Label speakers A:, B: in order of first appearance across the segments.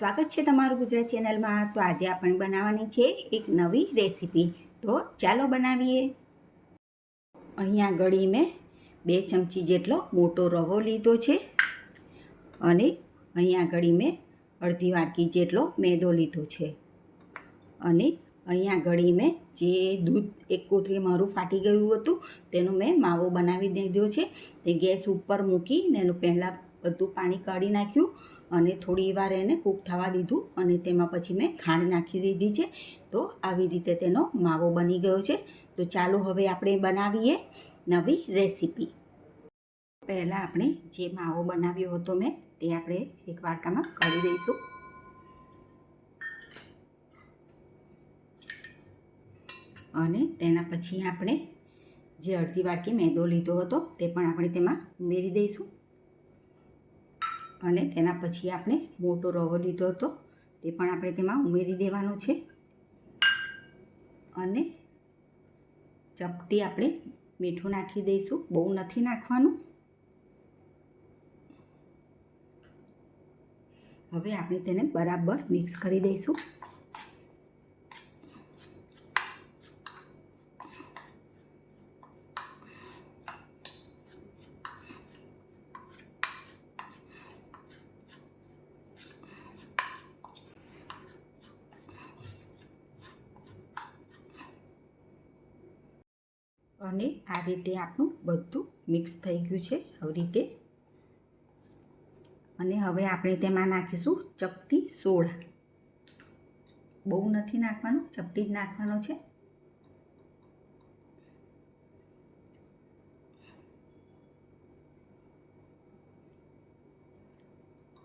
A: સ્વાગત છે તમારું ગુજરાત ચેનલમાં. તો આજે આપણે બનાવવાની છે એક નવી રેસીપી. તો ચાલો બનાવીએ. અહીંયા ગળી મેં બે ચમચી જેટલો મોટો રવો લીધો છે. અને અહીંયા ગળી મેં અડધી વાટકી જેટલો મેદો લીધો છે. અને અહીંયા ગળી મેં જે દૂધ એક કોથળી મારું ફાટી ગયું હતું, તેનો મેં માવો બનાવી દીધો છે. તે ગેસ ઉપર મૂકીને એનું પહેલાં બધું પાણી કાઢી નાખ્યું. અને થોડી વાર એને કૂક થવા દીધું અને તેમાં પછી મેં ખાંડ નાખી દીધી છે. તો આવી રીતે તેનો માવો બની ગયો છે. તો ચાલો હવે આપણે બનાવીએ નવી રેસીપી. પહેલાં આપણે જે માવો બનાવ્યો હતો મેં તે આપણે એક વાડકામાં કરી દઈશું. અને તેના પછી આપણે જે અડધી વાડકી મેંદો લીધો હતો તે પણ આપણે તેમાં ઉમેરી દઈશું. અને તેના પછી આપણે મોટો રવો લીધો હતો. તે પણ આપણે તેમાં ઉમેરી દેવાનો છે. અને ચપટી આપણે મીઠું નાખી દઈશું. બહુ નથી નાખવાનું. હવે આપણે તેને બરાબર મિક્સ કરી દઈશું. અને આ રીતે આપણું બધું મિક્સ થઈ ગયું છે આવી રીતે. અને હવે આપણે તેમાં નાખીશું ચપટી સોડા. બહુ નથી નાખવાનું, ચપટી જ નાખવાનો છે.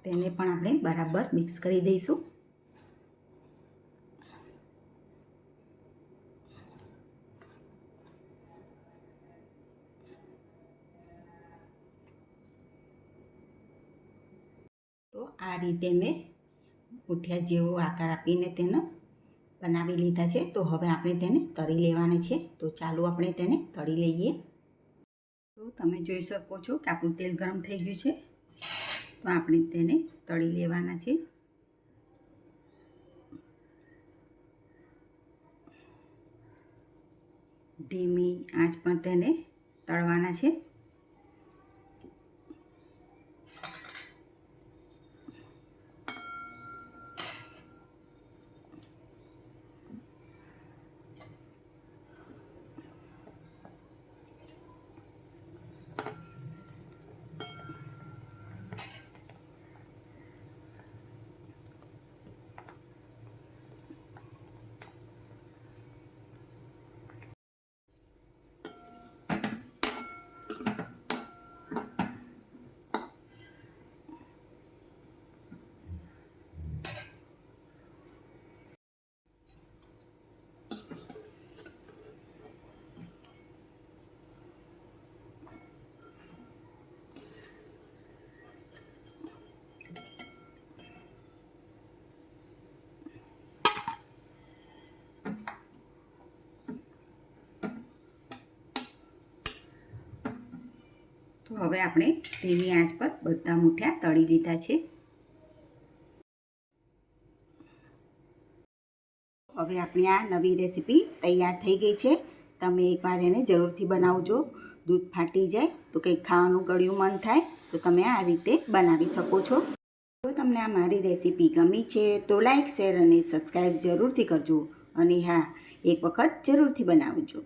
A: તેને પણ આપણે બરાબર મિક્સ કરી દઈશું. આ રીતે મેં મુઠિયા જેવો આકાર આપીને તેનો બનાવી લીધા છે. તો હવે આપણે તેને તળી લેવાના છે. તો ચાલો આપણે તેને તળી લઈએ. તો તમે જોઈ શકો છો કે આપણું તેલ ગરમ થઈ ગયું છે. તો આપણે તેને તળી લેવાના છે. ધીમી આંચ પર તેને તળવાના છે. તો હવે આપણે ધીમી આંચ પર બધા મૂઠિયા તળી લીધા છે. હવે આપણી આ નવી રેસીપી તૈયાર થઈ ગઈ છે. તમે એકવાર એને જરૂરથી બનાવજો. દૂધ ફાટી જાય તો કંઈક ખાવાનું ગળ્યું મન થાય તો તમે આ રીતે બનાવી શકો છો. જો તમને આ મારી રેસીપી ગમી છે તો લાઈક, શેર અને સબસ્ક્રાઈબ જરૂરથી કરજો. અને હા, એક વખત જરૂરથી બનાવજો.